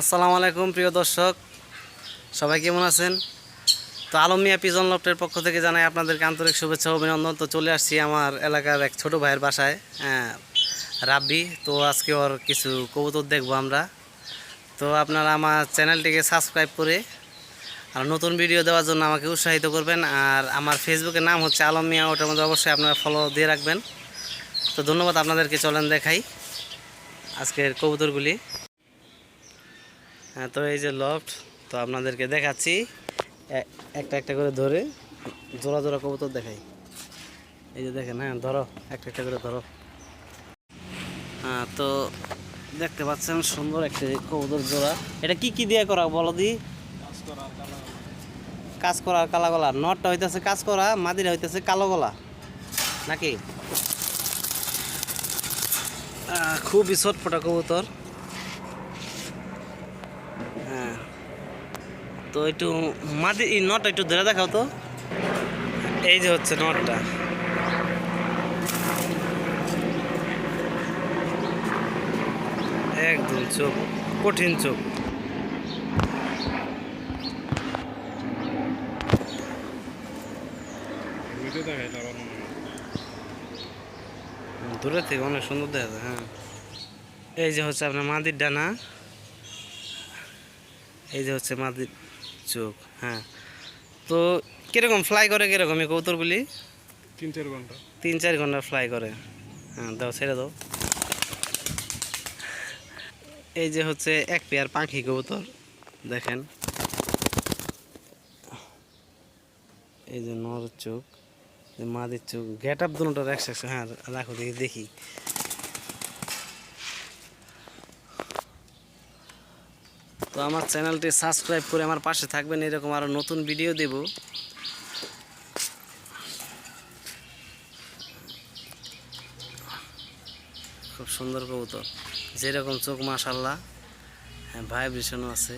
আসসালামু আলাইকুম, প্রিয় দর্শক। সবাই কেমন আছেন? তো আলম মিয়া পিজন লফটের পক্ষ থেকে জানাই আপনাদেরকে আন্তরিক শুভেচ্ছা অভিনন্দন। তো চলে আসছি আমার এলাকার এক ছোট ভাইয়ের বাসায় হ্যাঁ রাব্বি। তো আজকে ওর কিছু কবুতর দেখব আমরা। তো আপনারা আমার চ্যানেলটিকে সাবস্ক্রাইব করে আর নতুন ভিডিও দেওয়ার জন্য আমাকে উৎসাহিত করবেন। আর আমার ফেসবুকের নাম হচ্ছে আলম মিয়া, ওটার মধ্যে অবশ্যই আপনারা ফলো দিয়ে রাখবেন। তো ধন্যবাদ আপনাদেরকে চলেন দেখাই আজকের কবুতরগুলি। হ্যাঁ তো এই যে লফট তো আপনাদেরকে দেখাচ্ছি। একটা একটা করে ধরে জোড়া জোড়া কবুতর দেখাই। এই যে দেখেন হ্যাঁ ধরো, একটা একটা করে ধরো। হ্যাঁ তো দেখতে পাচ্ছেন সুন্দর একটা কবুতর জোড়া। এটা কি কি দিয়ে করা বলো দি? কাজ করা কালা গলা। নটটা হইতেছে কাজ করা, মাদিরা হইতেছে কালো গলা। নাকি? খুবই ছটফটা কবুতর। তো একটু মাদি এই নটটা একটু ধরে দেখাও তো। এই যে হচ্ছে নটটা। একদম চোখ, কঠিন চোখ। দূরে থেকে অনেক সুন্দর দেখা যায় হ্যাঁ। এই যে হচ্ছে আপনার মাদির ডানা। এই যে হচ্ছে মাদির চোখ হ্যাঁ। তো কীরকম ফ্লাই করে কীরকম এই কৌতরগুলি তিন চার ঘণ্টা। তিন চার ঘণ্টা ফ্লাই করে। হ্যাঁ দাও ছেড়ে দাও। এই যে হচ্ছে এক পেয়ার পাখি কবুতর দেখেন। এই যে নর চোখ মাদির চোখ গেট আপ একশো একশো হ্যাঁ রাখো দেখি দেখি। তো আমার চ্যানেলটি সাবস্ক্রাইব করে আমার পাশে থাকবেন, এরকম আরও নতুন ভিডিও দেব। খুব সুন্দর কবুতর, যেরকম চোখ, মাশাল্লাহ। হ্যাঁ ভাইব্রেশনও আছে।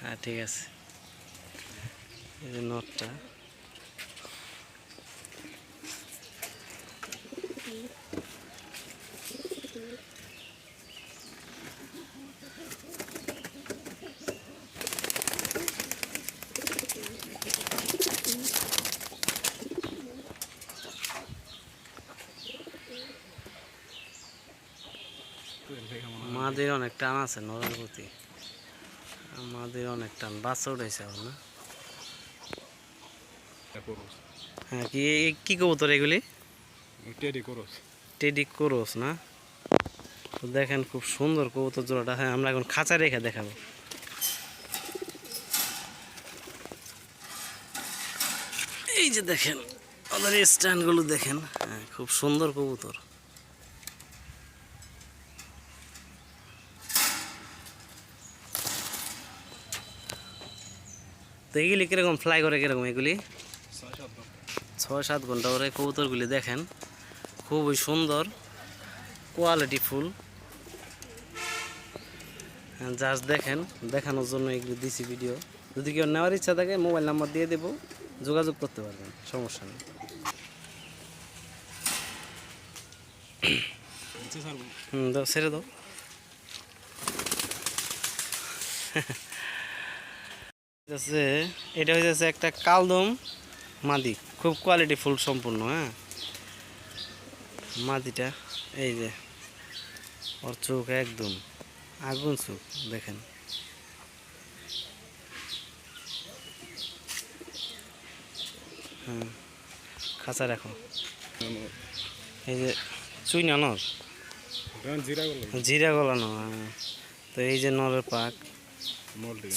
হ্যাঁ ঠিক আছে। এই যে নটটা। মাদের অনেক টান আছে নরের প্রতি মাদের অনেক টান বাচ্চা উঠেছে এখন না? হ্যাঁ কি কি কবুতর এগুলি? টেডি করস। টেডি কোরস না? তো দেখেন খুব সুন্দর কবুতর জোড়াটা। হ্যাঁ আমরা এখন খাঁচা রেখে দেখাবো। এই যে দেখেন ওদের স্ট্যান্ডগুলো দেখেন। হ্যাঁ খুব সুন্দর কবুতর। তো এগুলি কীরকম ফ্লাই করে কীরকম এগুলি? ছয় সাত ঘণ্টা ওরে কবুতরগুলি দেখেন খুবই সুন্দর কোয়ালিটি ফুল। জাস্ট দেখেন দেখানোর জন্য এগুলি দিছি ভিডিও যদি কেউ নেওয়ার ইচ্ছা থাকে মোবাইল নাম্বার দিয়ে দেবো যোগাযোগ করতে পারবেন সমস্যা নেই। হুম দাও ছেড়ে দাও। আছে এটা হইতেছে একটা কালদম মাদি। খুব কোয়ালিটি ফুল সম্পূর্ণ হ্যাঁ? মাদিটা এই যে ওর চোখ একদম আগুন চোখ দেখেন। হ্যাঁ খাঁচা রাখো। এই যে চুই না নর। জিরা করলাম জিরা গলানো হ্যাঁ। তো এই যে নরের পাক।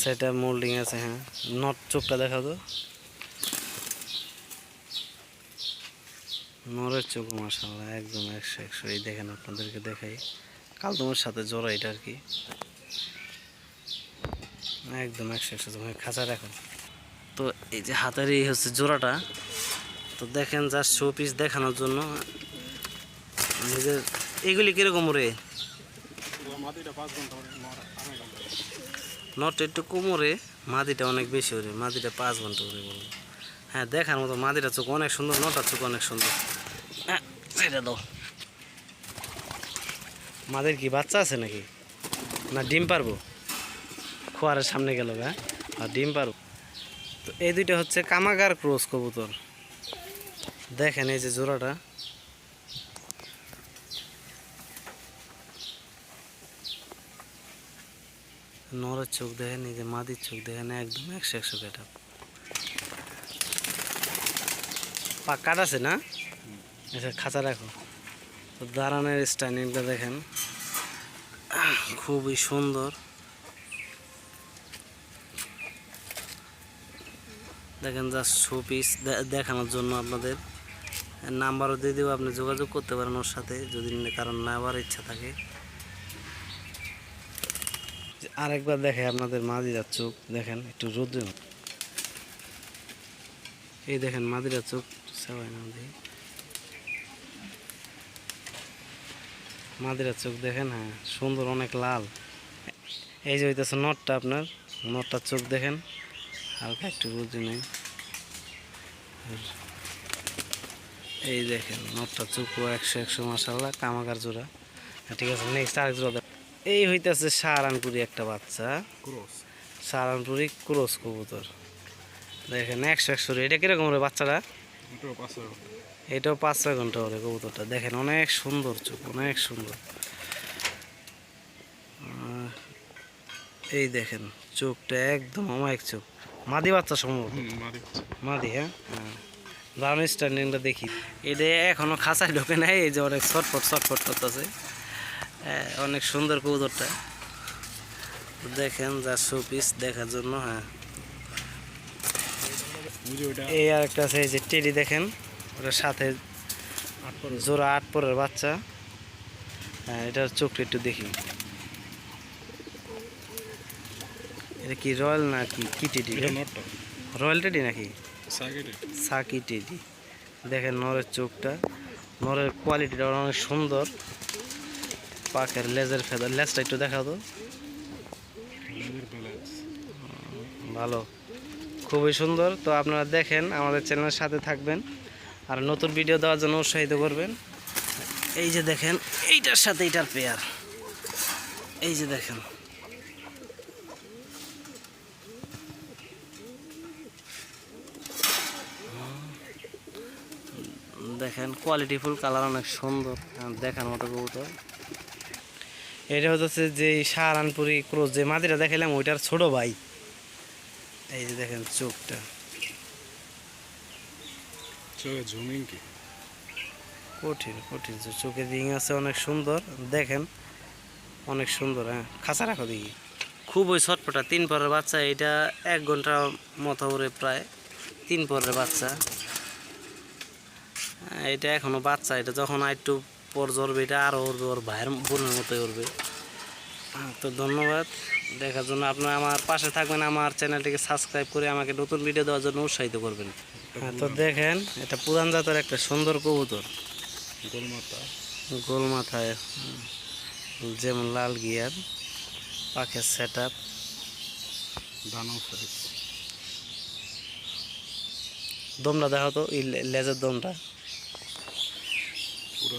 সেটা মোল্ডিং আছে হ্যাঁ। নট চোখটা দেখা তো। নরের চোখ মাসাল্লাহ একদম একশো একশো। এই দেখেন আপনাদেরকে দেখাই। কালদমের সাথে জোড়া এটা আর কি। একদম একশো একশো তুমি খাঁচা রাখো তো এই যে হাতের এই হচ্ছে জোড়াটা তো দেখেন জাস্ট শো পিস দেখানোর জন্য। নিজের এগুলি কীরকম রে নট একটু কোমরে মাদিটা অনেক বেশি ওরে মাদিটা পাঁচ ঘণ্টা ওরে বলব হ্যাঁ দেখার মতো মাদিটা চোখ অনেক সুন্দর নটার চোখ অনেক সুন্দর। হ্যাঁ দাও। মাদের কি বাচ্চা আছে নাকি? না ডিম পারব? খোয়ারের সামনে গেল হ্যাঁ আর ডিম পারব। তো এই দুইটা হচ্ছে কামাগার ক্রোস কবুতর। দেখেন এই যে জোড়াটা। নরের চোখ দেখেন, এই যে মাদির চোখ দেখেন, একদম একশো একশো কেটা পাক কাট আছে না? আচ্ছা খাঁচা রাখো। দাঁড়ানোর স্টাইলিংটা দেখেন। খুবই সুন্দর। দেখেন জাস্ট শো পিস দেখানোর জন্য আপনাদের। নাম্বারও দিয়ে দেবো, আপনি যোগাযোগ করতে পারেন ওর সাথে, যদি কারণ নেওয়ার ইচ্ছা থাকে। আরেকবার দেখে আপনাদের মাদিরার চোখ দেখেন, একটু রোদ্রে এই দেখেন মাদিরার চোখ সবাই না দেখি মাদিরার চোখ দেখেন হ্যাঁ সুন্দর, অনেক লাল। এই যে হইতেছে নটটা আপনার, নটটার চোখ দেখেন, হালকা একটু রোদ্রে নেই। এই দেখেন নটটা চোখ একশো একশো মাসাল্লাহ কামাকার জোড়া। ঠিক আছে নেক্সট আরেক জোড়া এই হইতেছে সাহারানপুরি একটা বাচ্চা। ক্রস। সাহারানপুরি ক্রস কবুতর। দেখেন একশো একশো এটা কীরকম রে বাচ্চাটা? এটাও পাঁচ ছয় ঘণ্টা। ওরে কবুতরটা। দেখেন অনেক সুন্দর চোখ অনেক সুন্দর। এই দেখেন চোখটা একদম অমায়িক চোখ। মাদি বাচ্চা সম্ভব মাদি। হ্যাঁ? হ্যাঁ। দারুণ স্ট্যান্ডিংটা দেখি। এটা এখনও খাঁচায় ঢোকে নাই এই যে অনেক ছটফট ছটফট করতেছে। হ্যাঁ, অনেক সুন্দর কবুতরটা। দেখেন যা শো পিস দেখার জন্য হ্যাঁ। এই আর একটা আছে এই যে টেডি দেখেন। ওটার সাথে জোড়া আট পরের বাচ্চা। হ্যাঁ এটার চোখটা একটু দেখি। এটা কি রয়্যাল না কি কি টেডি রয়্যাল টেডি নাকি? সাকি টেডি। দেখেন নরের চোখটা। নরের কোয়ালিটিটা অনেক সুন্দর। পাখের লেজের ফেদার লেজটা একটু দেখাও তো। ভালো। খুবই সুন্দর। তো আপনারা দেখেন, আমাদের চ্যানেলের সাথে থাকবেন আর নতুন ভিডিও দেওয়ার জন্য উৎসাহিত করবেন। এই যে দেখেন, এইটার সাথে এইটার পেয়ার এই যে দেখেন। দেখেন কোয়ালিটিফুল কালার অনেক সুন্দর। দেখার মতো কবুতর। এটা হচ্ছে যে সাহারানপুরি ক্রোজ যে মাদিটা দেখালাম ওইটার ছোট ভাই। এই যে দেখেন চোখটা। চোখে কি? কঠিন কঠিন চোখে। রিং আছে অনেক সুন্দর। দেখেন অনেক সুন্দর হ্যাঁ। খাঁচা রাখো দেখি। খুবই ছটপটা তিন পরের বাচ্চা। এটা এক ঘণ্টা মতো করে প্রায় তিন পরের বাচ্চা। হ্যাঁ, এটা এখনও বাচ্চা। এটা যখন আর একটু পর জ্বরবে এটা আরও উঠবে ওর ভাইয়ের বোনের মতোই উঠবে হ্যাঁ, তো ধন্যবাদ দেখার জন্য আপনারা আমার পাশে থাকবেন আমার চ্যানেলটিকে সাবস্ক্রাইব করে আমাকে নতুন ভিডিও দেওয়ার জন্য উৎসাহিত করবেন। হ্যাঁ তো দেখেন এটা পুরান জাতের একটা সুন্দর কবুতর। গোলমাতা গোল মাথায় যেমন লাল গিয়ার পাখের সেট আপ দমটা দেখো তো এই লেজের দমটা। পুরো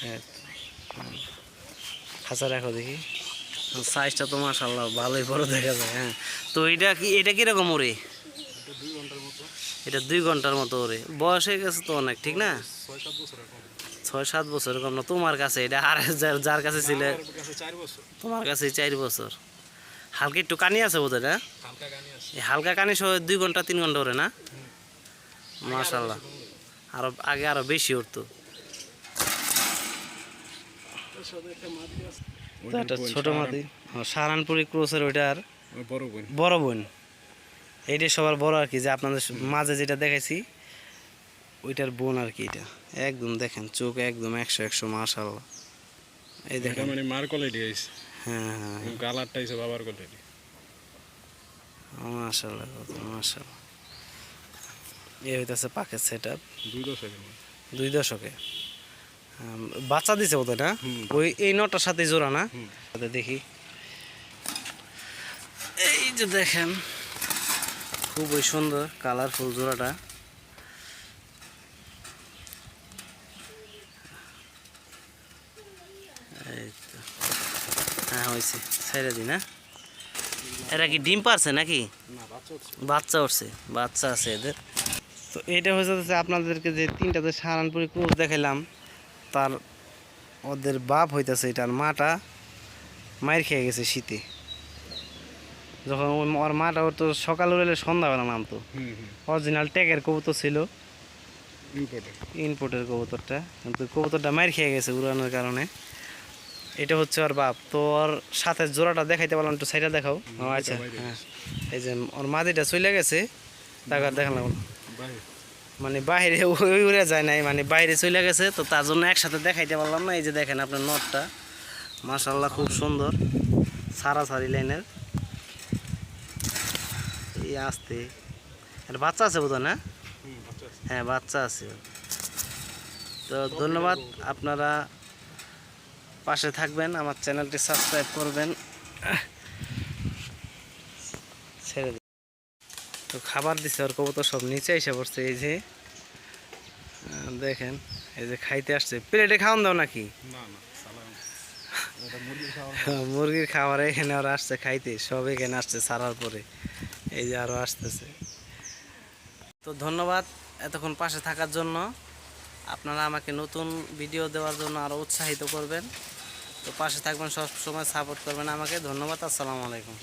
হ্যাঁ হুম। খাঁচা রাখো দেখি। সাইজটা তো মাসাল্লাহ ভালোই বড় দেখা যায় হ্যাঁ। তো এটা কি এটা কীরকম ওরে? এটা দুই ঘণ্টার মতো। ওরে। বয়স হয়ে গেছে তো অনেক ঠিক না? ছয় সাত বছর কম। না তোমার কাছে এটা আর যার- যার কাছে ছিল? তোমার কাছে চার বছর। হালকা একটু কানি আছে বোধহয় না? হালকা কানি সহ দুই ঘণ্টা তিন ঘণ্টা ওরে না? মাশাল্লাহ আরও আগে আরও বেশি উঠতো একটা ছোট মাদি। সাহারানপুরি ক্রোসের ওইটার বড় বোন বড় বোন এইটাই সবার বড় আর কি যে আপনাদের মাঝে যেটা দেখাইছি ওইটার বোন আর কি এটা। একদম দেখেন চোখ একদম একশো একশো মাশাল্লাহ এই দেখেন। মানে মার কোয়ালিটি আইছে হ্যাঁ হ্যাঁ কালারটা আইছে বাবার কোয়ালিটি মাশাল্লাহ মাশাল্লাহ এ হইতেছে পাখির সেট আপ দুই দশকে দুই দশকে। বাচ্চা দিছে বোধ না? ওই এই নটার সাথে জোড়া না? দেখি। এই যে দেখেন খুবই সুন্দর কালারফুল জোড়াটা। হ্যাঁ হয়েছে ছেড়ে দিন না? এরা কি ডিম পারছে নাকি? বাচ্চা উঠছে। বাচ্চা আছে এদের। তো এটা হচ্ছে আপনাদেরকে যে তিনটা যে সাহারানপুরি ক্রুজ দেখাইলাম তার ওদের বাপ হইতাছে এটার মাটা মায়ের খেয়ে গেছে শীতে। যখন ওর মাটা ওর তো সকাল উড়েলে সন্ধ্যাবেলা নামতো। অরিজিনাল ট্যাগের কবুতর ছিল। ইনপুটের কবুতরটা। কিন্তু কবুতরটা মার খেয়ে গেছে উড়ানোর কারণে। এটা হচ্ছে ওর বাপ। তো ওর সাথে জোড়াটা দেখাইতে পারলাম একটু সাইডটা দেখাও। আচ্ছা। হ্যাঁ। এই যে ওর মাদিটা চলে গেছে তাকে দেখালাম মানে বাইরে ওই উড়ে যায় নাই মানে বাইরে চলে গেছে তো তার জন্য একসাথে দেখাইতে পারলাম না। এই যে দেখেন আপনার নটটা মাশাল্লাহ খুব সুন্দর সারা সারি লাইনের। এই আসতে। এটা বাচ্চা আছে বোধ না? হ্যাঁ বাচ্চা আছে। তো ধন্যবাদ আপনারা পাশে থাকবেন আমার চ্যানেলটি সাবস্ক্রাইব করবেন ছেড়ে দিন। তো খাবার দিছে ওর কবুতর সব নিচে এসে পড়ছে এই যে। দেখেন এই যে খাইতে আসছে। প্লেটে খাওয়ান দাও নাকি? না না মুরগির খাবার এখানে ওরা আসছে খাইতে সব এখানে আসছে সারার পরে। এই যে আরও আসতেছে। তো ধন্যবাদ এতক্ষণ পাশে থাকার জন্য। আপনারা আমাকে নতুন ভিডিও দেওয়ার জন্য আরও উৎসাহিত করবেন। তো পাশে থাকবেন সব সময় সাপোর্ট করবেন আমাকে। ধন্যবাদ আসসালামু আলাইকুম।